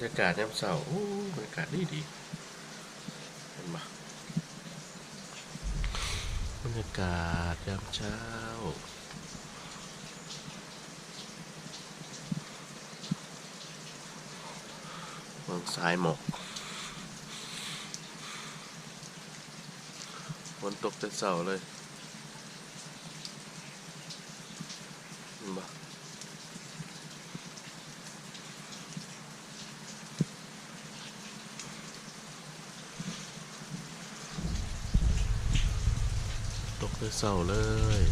รยากาศยามเช้าโอ้บรรยากาศดีดีเห็นปะบรรยากาศยามเช้าเมืองสายหมอกฝนตกแต่เสาร์เลยเห็นปะ ตกแต่เสาเลย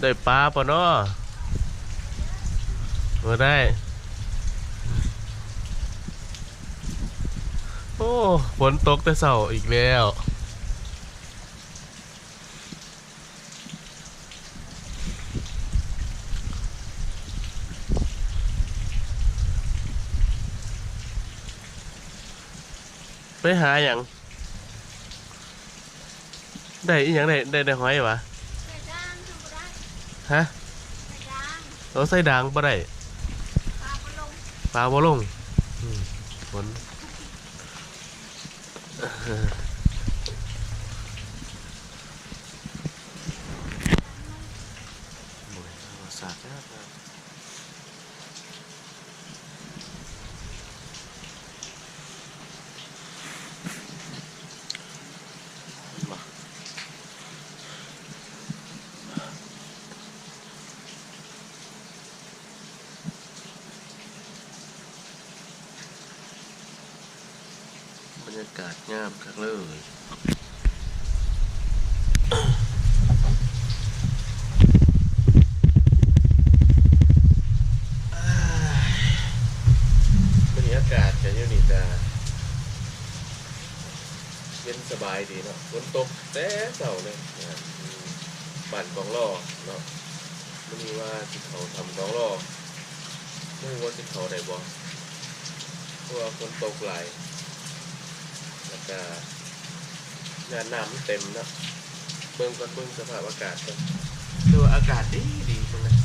ได้ปลาปะเนาะมาได้ โอ้ฝนตกแต่เสาอีกแล้ว ไปหาอย่างได้อีหยังได้ได้ได้หอยวะไก่ย่างทำบ่ได้ฮะไก่ย่างเราใส่ดังบ่ได้ปลาปลาลงปลาบ่ลงอืมฝนโอ้ยธรรมศาสตร์นะครับมาบรรยากาศงามคักเลยบรรยากาศกันอยู่นี่จ้าเย็นสบายดีเนาะฝนตกแต่เสาเลยนะครับอืมบ้านกองล่อเนาะไม่มีว่าที่เขาทำกองล่อไม่รู้ว่าที่เขาได้บ่เพราะว่าฝนตกหลาย แล้วก็งานน้ำเต็มนะเบิ่งก็เบิ่งสภาพอากาศกันดูอากาศดีดีตรงนั้น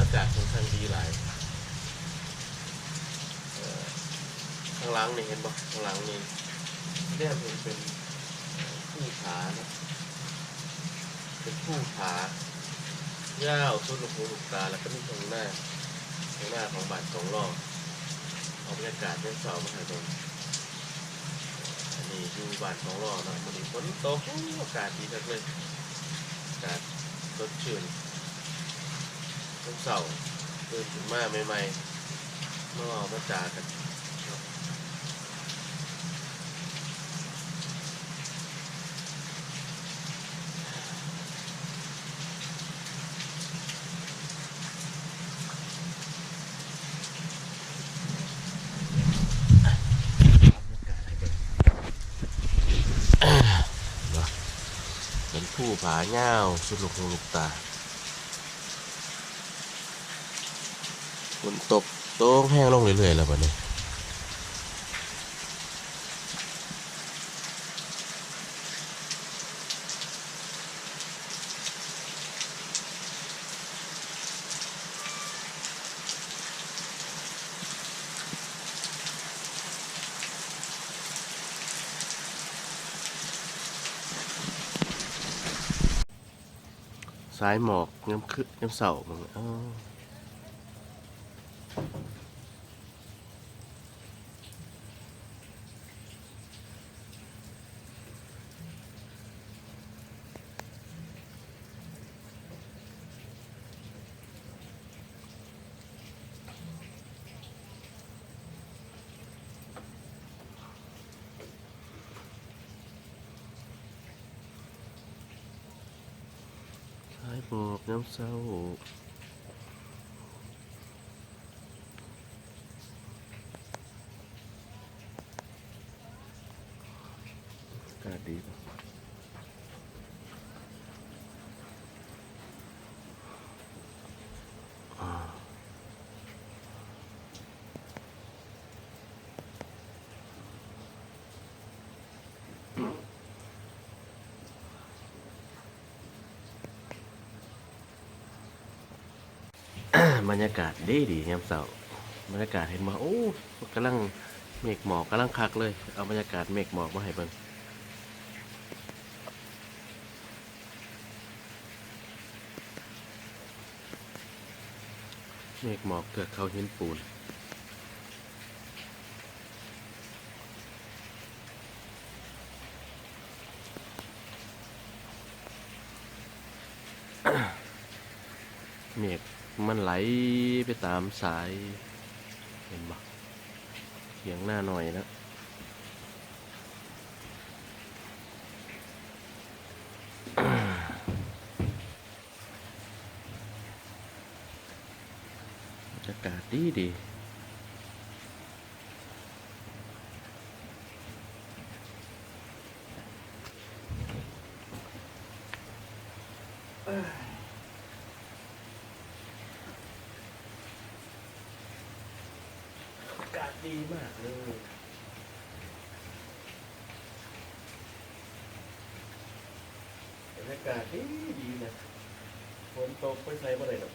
อากาศค่อนข้างดีหลายข้างหล่างนี่เห็นปะข้างหล่างนี่เนี่ยเป็นเป็นผู้ผานะเป็นผู้ผายาวสุดลูกหูลูกตาแล้วก็มีตรงหน้าตรงหน้าของบาดสองรอบเอาบรรยากาศเรื่องสามาให้ดู ดีอยู่บานของราเนาะมันนี้ฝนตกอากาศดีจังเลยอากาศสดชื่นต้นเสาตื่นขึ้นมาใหม่ๆเมื่อเรามาจากัน ผู้ผาเง่าสุดลูกหูลูกตาฝนตกโต้งแห้งลงเรื่อยๆแล้วบัดนี้ สายหมอกย้ำคือย้ำเสามึงอ๋อ สายหมอกย้ำเสาอากาศดีปะอ่า บรรยากาศดีดียามเสาร์บรรยากาศเห็นมาโอ้กำลังเมฆหมอกกำลังคักเลย เอาบรรยากาศเมฆหมอกมาให้เบิ่งเมฆหมอกเกิดเขาหินปูนเมฆ มันไหลไปตามสาย เห็นปะเขียงหน้าหน่อยนะอากาศดีดี อากาศดีมากเลยบ รรยากาศดีดีนะฝนตกไม่ใส่เมื่อไรหรอก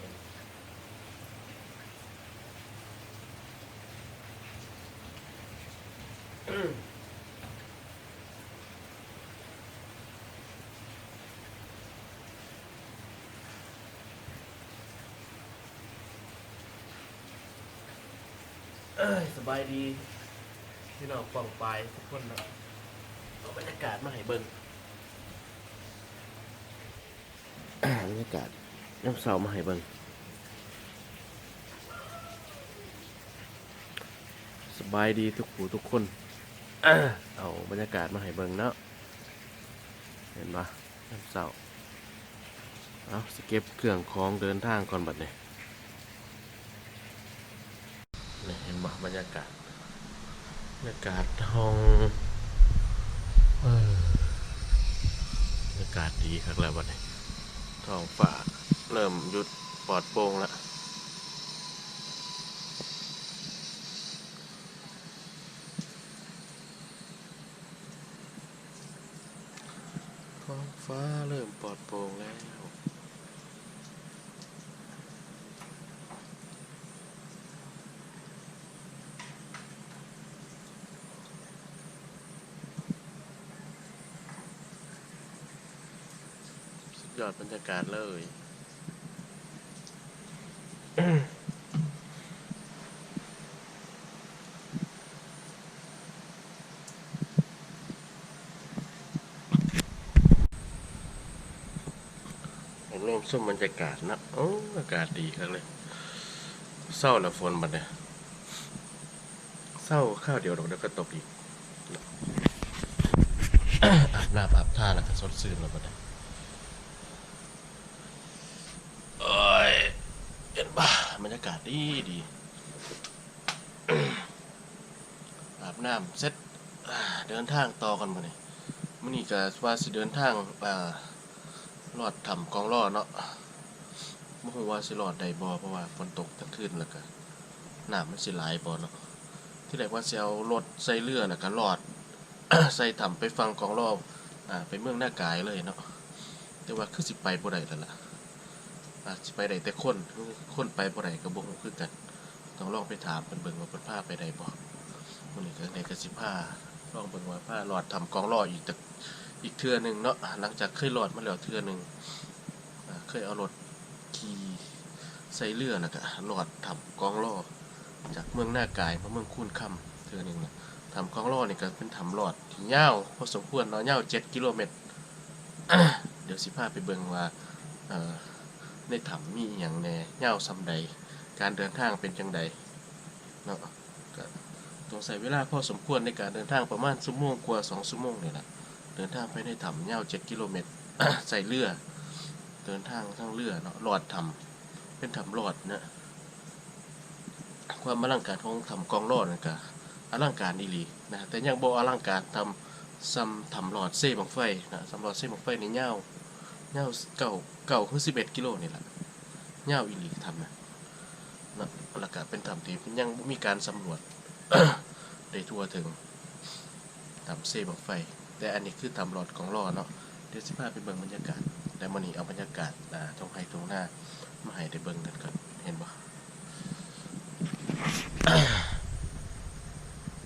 สบายดี พี่น้องฟังไปทุกคนนะเอาบรรยากาศมาให้เบิ่ง บรรยากาศน้ำเสามาให้เบิ่งสบายดีทุกผู้ทุกคนเอาบรรยากาศมาให้เบิ่งเนาะเห็นปะน้ำเสาเอาสเก็บเครื่องของเดินทางก่อนบัดเนี่ยนี่เห็นปะบรรยากาศบรรยากาศห้องเออบรรยากาศดีครับแล้วบัดนี้ ท้องฟ้าเริ่มหยุดปลอดโปร่งแล้วท้องฟ้าเริ่มปลอดโปร่งแล้ว ยอดบรรยากาศเลยผมเริ่มส้มบรรยากาศนะโอ้อากาศดีครับเลย เศร้าแล้วฝนบัดเนี่ย เศร้าข้าวเดียวดอกเดียวก็ตกอีกอาบน้ำอาบท่าแล้วก็สดชื่นแล้วบัดเนี่ย โอ้ยเห็นป่ะบรรยากาศ ดีดีอาบน้ำเสร็จเดินทางต่อกันมาเนี่ยมื่อนี้ก็ว่าสิเดินทางอ่าลอดถ้ำกองล่อเนาะไม่รู้ว่าสิรอดได้บ่เพราะว่าฝนตกทั้งคืนแล้วก็น้ำมันสิหลายบ่เนาะที่แรกว่าสิเอารถใส่เรือแล้วก็ลอด ใส่ถ้ำไปฟังกองล่ออ่าไปเมืองหน้ากายเลยเนาะแต่ว่าคือสิไปบ่ได้แล้วล่ะ อาจจะไปได้แต่คนคนไปบ่ได้ก็บ่ฮู้คือกัน ต้องลองไปถามเพิ่นเบิ่งว่าเพิ่นพาไปได้บ่มื้อนี้ก็ได้ก็สิพาลองเบิ่งว่าพาหลอดทำกองล้ออีกจักอีกเทื่อหนึ่งเนาะหลังจากเคยหลอดมาแล้วเทื่อหนึงอ่าเคยเอารถขี่ใส่เรือแล้วก็หลอดทำกองล้อจากเมืองหน้ากายมาเมืองคูนค่ำเทื่อหนึ่งนะทำกองล้อนี่ก็เป็นทำหลอดที่ยาพอสมควรเนาะยาว7กิโลเมตรเดี๋ยวสิพาไปเบิ่งว่าเอ่อ ในถ้ำมีอย่างแน่เงาวซำใด การเดินทางเป็นจังใดเนาะก็ต้องใช้เวลาพอสมควรในการเดินทางประมาณชั่วโมงกว่าสองชั่วโมงนี่ยแหละเดินทางไปในถ้ำเงาเจ็ดกิโลเมตรใส่เรือ เดินทางทั้งเรือเนาะหลอดถ้ำเป็นถ้ำหลอดเนะความอลังการของถ้ำกองหลอดนั่นก็อลังการอีหลีนะแต่ยังบ่อลังการทำซ้ำถ้ำหลอดเซ่บังไฟนะสำหรับเซ่บังไฟในี่เงา เงาเก่าเก่าคือสิบเอ็ดกิโลนี่แหละเงาอีหลีทำนะนะแล้วก็เป็นทำที่ยังมีการสำรวจได้ทั่วถึงทำเซบังไฟ แต่อันนี้คือทำหลอดของล้อเนาะเดี๋ยวสิพาไปเบิ่งบรรยากาศ แต่มื้อนี้เอาบรรยากาศอ่ตรงไห้ตรงหน้ามาให้ได้เบิ่งกันก่อนเห็นบ่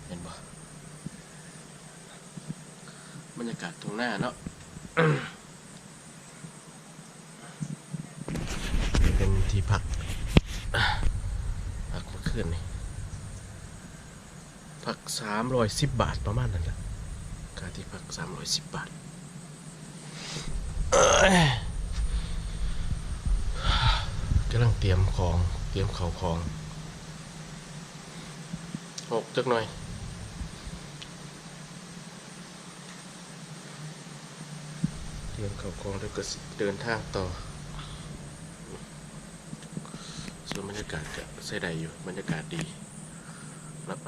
เห็นบ่บรรยากาศตรงหน้าเนาะ เป็นที่พักพักเมื่อคืนนี่พั กสามร้อยสิบบาทประมาณนั้นแหละค่าที่พักสามร้อยสิบบาทกำลังเตรียมของเตรียมเข่าของหกจักหน่อยเตรียมเข่าของแล้วก็เดินทางต่อ ส่วนบรรยากาศก็ใช้ได้อยู่บรรยากาศดีแล้ว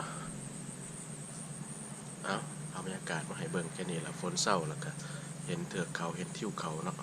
เอาเอาบรรยากาศมาให้เบิ่งแค่นี้ละฝนเศร้าแล้วก็เห็นเถือกเขาเห็นทิวเขาเนาะ